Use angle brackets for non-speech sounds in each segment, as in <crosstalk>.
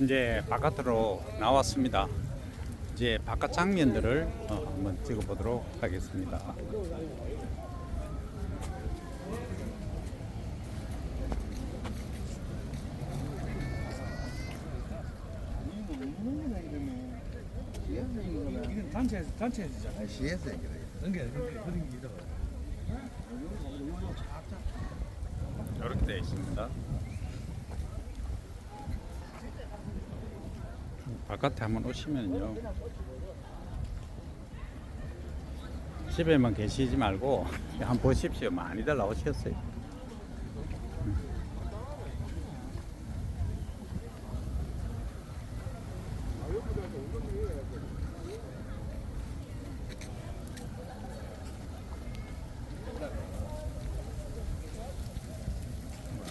이제 바깥으로 나왔습니다. 이제 바깥 장면들을 어, 한번 찍어보도록 하겠습니다. 이렇게 되어 있습니다. 바깥에 한번 오시면요. 집에만 계시지 말고 <laughs> 한번 보십시오. 많이들 나오셨어요.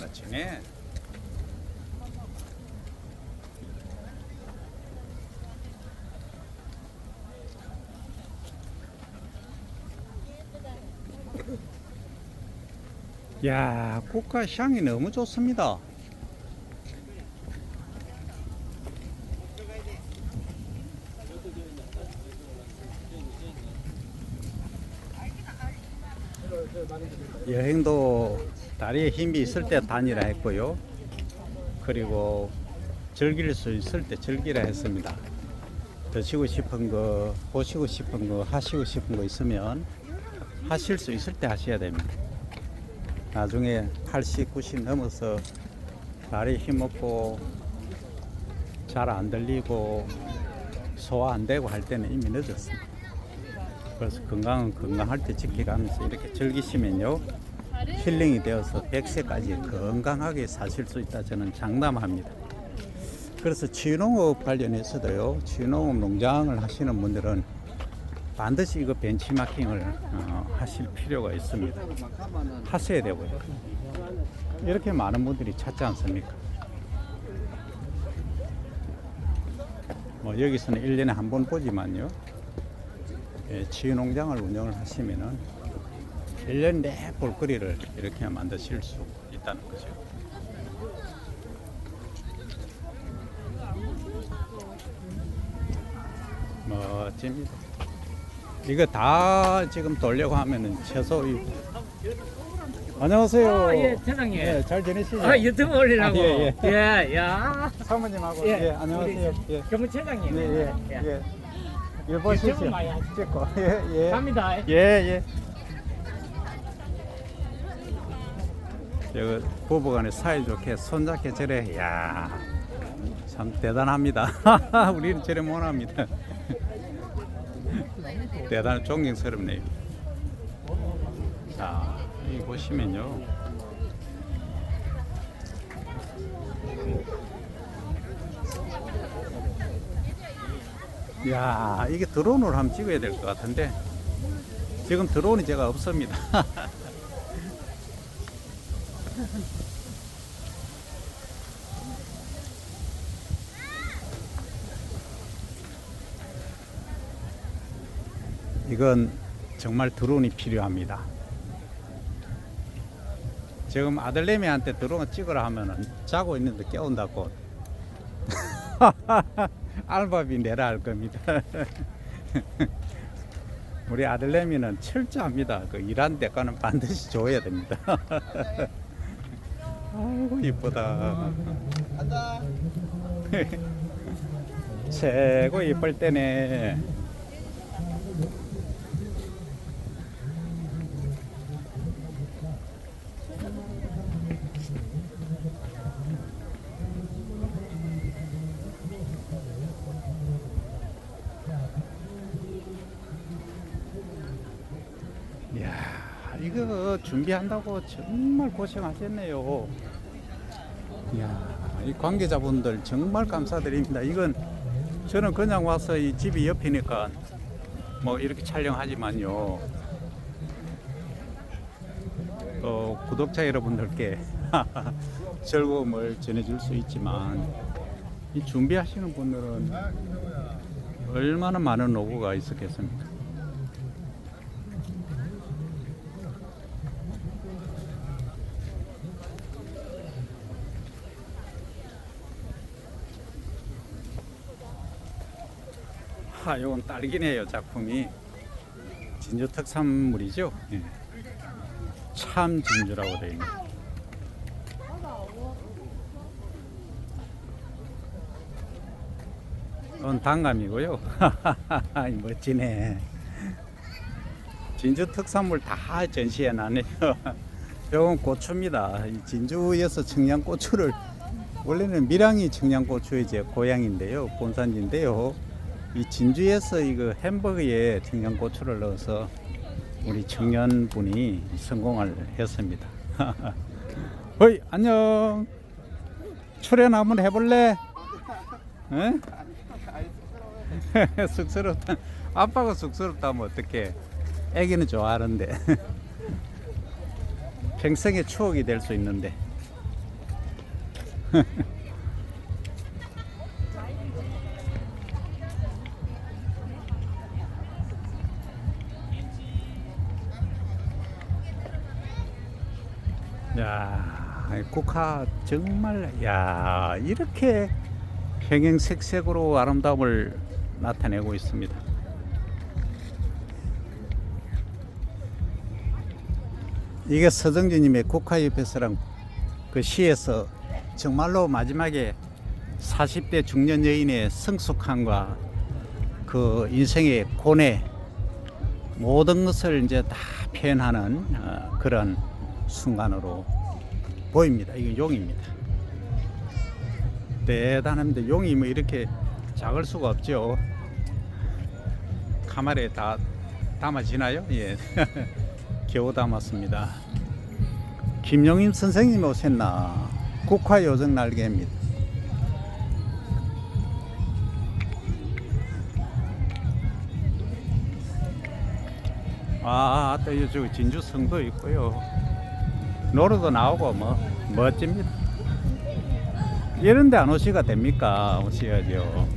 아침에 야, 꽃가 향이 너무 좋습니다. 여행도 다리에 힘이 있을 때 다니라 했고요. 그리고 즐길 수 있을 때 즐기라 했습니다. 드시고 싶은 거, 보시고 싶은 거, 하시고 싶은 거 있으면 하실 수 있을 때 하셔야 됩니다. 나중에 80, 90 넘어서 다리 힘없고 잘 안 들리고 소화 안 되고 할 때는 이미 늦었습니다. 그래서 건강은 건강할 때 지켜가면서 이렇게 즐기시면요. 힐링이 되어서 100세까지 건강하게 사실 수 있다 저는 장담합니다. 그래서 치유농업 관련해서도요. 치유농업 농장을 하시는 분들은 반드시 이거 벤치마킹을 어, 하실 필요가 있습니다. 하셔야 되고요. 이렇게 많은 분들이 찾지 않습니까? 뭐 여기서는 1년에 한 번 보지만요. 예, 치유농장을 운영을 하시면은 1년 내 볼거리를 이렇게 만드실 수 있다는 거죠. 멋집니다. 이거 다 지금 돌려고 하면은 최소 이 안녕하세요. 아, 예, 사장님. 예, 잘 지내시죠? 아, 유튜브 올리라고. 아, 예, 예. 예, 야. 사모님하고 예. 예, 안녕하세요. 예. 경무처장님. 예, 예, 예. 예, 보시죠. 유튜브 많이. 찍고. <laughs> 예, 예. 갑니다. 예, 예. 여기 부부간에 사이좋게 손잡게 저래, 야, 참 대단합니다. <laughs> 우리는 저래 못 합니다. 대단 존경스럽네요. 자, 여기 보시면요. 야, 이게 드론으로 한번 찍어야 될 것 같은데 지금 드론이 제가 없습니다. <laughs> 이건 정말 드론이 필요합니다. 지금 아들내미한테 드론 찍으라 하면은 자고 있는데 깨운다고 <laughs> 알바비 내라 할 겁니다. <laughs> 우리 아들내미는 철저합니다. 그 일한 대가는 반드시 줘야 됩니다. <laughs> 아이고 이쁘다. 최고 이쁠 때네. 이야, 이거 준비한다고 정말 고생하셨네요. 이야, 이 관계자분들 정말 감사드립니다. 이건 저는 그냥 와서 이 집이 옆이니까 뭐 이렇게 촬영하지만요. 또 구독자 여러분들께 <laughs> 즐거움을 전해줄 수 있지만 이 준비하시는 분들은 얼마나 많은 노고가 있었겠습니까? 하, 이건 딸기네요 작품이 진주 특산물이죠. 예. 참 진주라고 되어 있네. 이건 단감이고요. <laughs> 멋지네. 진주 특산물 다 전시해 놨네요. <laughs> 이건 고추입니다. 이 진주에서 청양고추를 원래는 밀양이 청양고추의 제 고향인데요. 본산지인데요. 이 진주에서 이거 햄버거에 청양고추를 넣어서 우리 청년분이 성공을 했습니다. <laughs> 어이 안녕. 출연 한번 해볼래? 에? <laughs> 쑥스럽다. 아빠가 쑥스럽다면 어떡해. 애기는 좋아하는데. <laughs> 평생의 추억이 될 수 있는데. 야, 국화 정말 야 이렇게 형형색색으로 아름다움을 나타내고 있습니다. 이게 서정진님의 국화협회서랑 그 시에서 정말로 마지막에 40대 중년 여인의 성숙함과 그 인생의 고뇌 모든 것을 이제 다 표현하는 어, 그런 순간으로 보입니다. 이게 용입니다. 대단합니다. 용이 뭐 이렇게 작을 수가 없죠. 카메라에 다 담아지나요? 예. <laughs> 겨우 담았습니다. 김용임 선생님 오셨나? 국화 요정 날개입니다. 아, 또 이쪽 진주 성도 있고요. 노루도 나오고 뭐 멋집니다. 이런데 안 오시가 됩니까? 오셔야죠.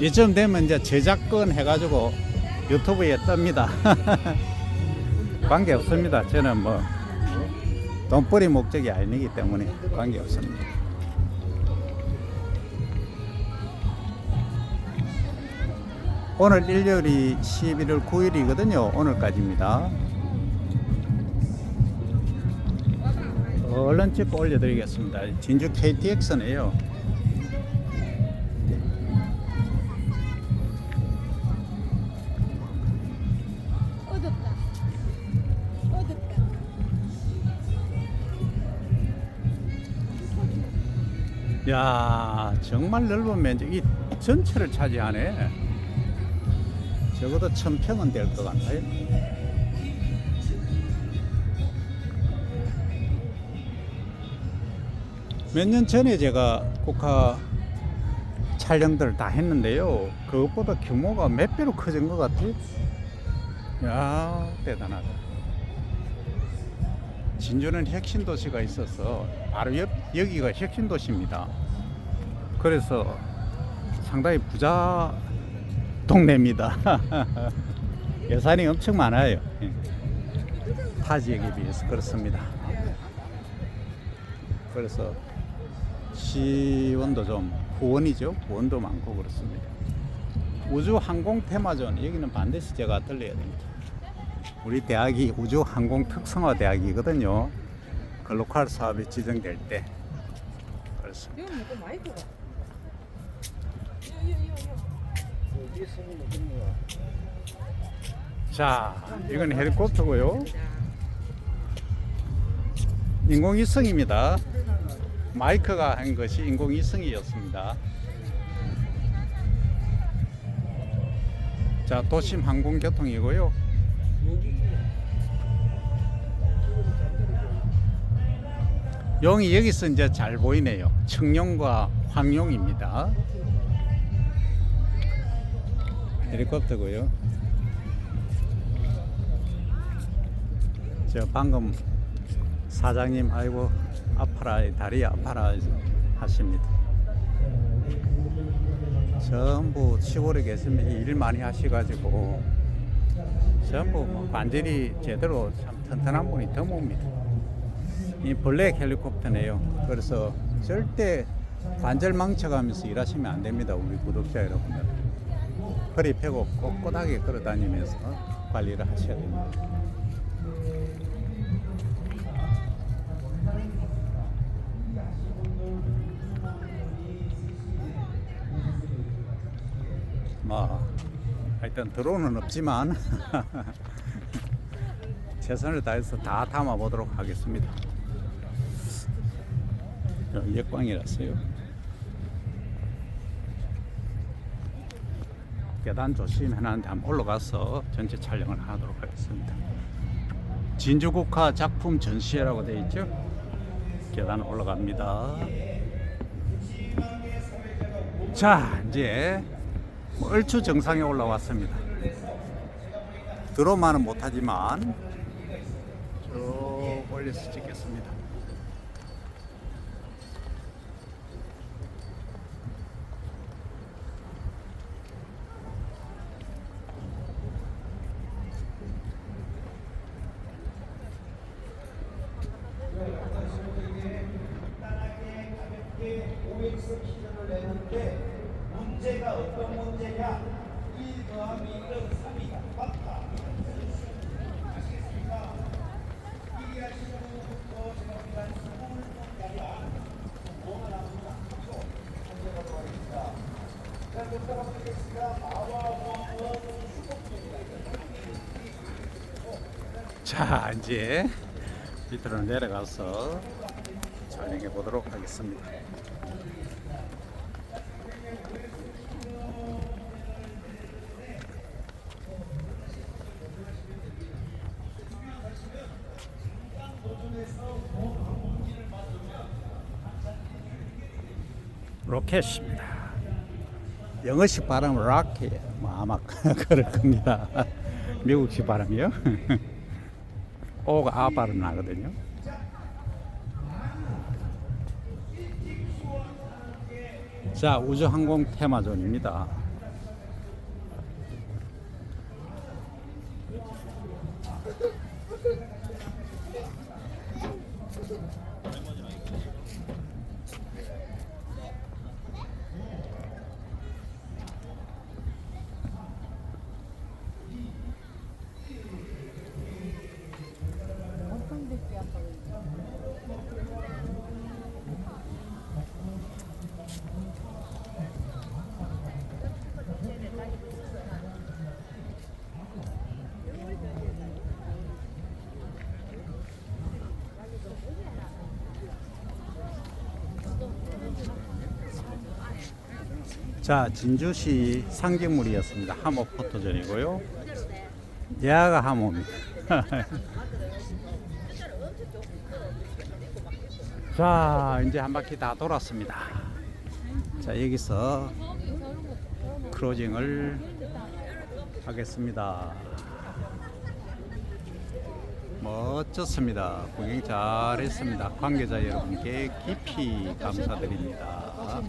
이쯤 되면 이제 저작권 해가지고 유튜브에 뜹니다. <laughs> 관계 없습니다. 저는 뭐 돈벌이 목적이 아니기 때문에 관계 없습니다. 오늘 일요일이 11월 9일이거든요. 오늘까지입니다. 얼른 찍고 올려드리겠습니다. 진주 KTX네요. 야 정말 넓은 면적 이 전체를 차지하네 적어도 천평은 될 것 같아요. 몇 년 전에 제가 국화 촬영들을 다 했는데요. 그것보다 규모가 몇 배로 커진 것 같아요. 야 대단하다. 진주는 혁신 도시가 있어서 바로 옆, 여기가 혁신 도시입니다. 그래서 상당히 부자 동네입니다. <laughs> 예산이 엄청 많아요. 예. 타 지역에 비해서 그렇습니다. 그래서 시원도 좀 후원이죠. 후원도 많고 그렇습니다. 우주 항공 테마존 여기는 반드시 제가 들려야 됩니다. 우리 대학이 우주 항공 특성화 대학이거든요. 글로컬 사업이 지정될 때. 마이크가. 자, 이건 헬리콥터고요. 인공위성입니다. 마이크가 한 것이 인공위성이었습니다. 자, 도심 항공교통이고요. 용이 여기서 이제 잘 보이네요. 청룡과 황룡입니다. 헬리콥터고요. 저 방금 사장님 아이고 아파라 다리 아파라 하십니다. 전부 시골에 계시면 일 많이 하셔가지고 전부 뭐 관절이 제대로 참 튼튼한 분이 드뭅니다. 이 블랙 헬리콥터네요. 그래서 절대 관절 망쳐가면서 일하시면 안 됩니다. 우리 구독자 여러분들. 허리 펴고 꼿꼿하게 걸어 다니면서 관리를 하셔야 됩니다. 뭐 하여튼 드론은 없지만 <laughs> 최선을 다해서 다 담아 보도록 하겠습니다. 저 역광이라서요. 계단 조심해놨는데 한번 올라가서 전체 촬영을 하도록 하겠습니다. 진주국화 작품 전시회라고 되어 있죠. 계단 올라갑니다. 자, 이제 뭐 얼추 정상에 올라왔습니다. 드론만은 못하지만 쭉 올려서 찍겠습니다. 자, 이제 밑으로 내려가서 촬영해 보도록 하겠습니다. 로켓입니다. 영어식 발음은 로켓, 뭐 아마 <laughs> 그럴 겁니다. 미국식 발음이요. <laughs> 오가 아 발음 나거든요. 자, 우주항공 테마존입니다. 자, 진주시 상징물이었습니다. 함호 포토존이고요. 예아가 함호입니다. <laughs> 자, 이제 한 바퀴 다 돌았습니다. 자, 여기서 크로징을 하겠습니다. 멋졌습니다. 구경 잘했습니다. 관계자 여러분께 깊이 감사드립니다.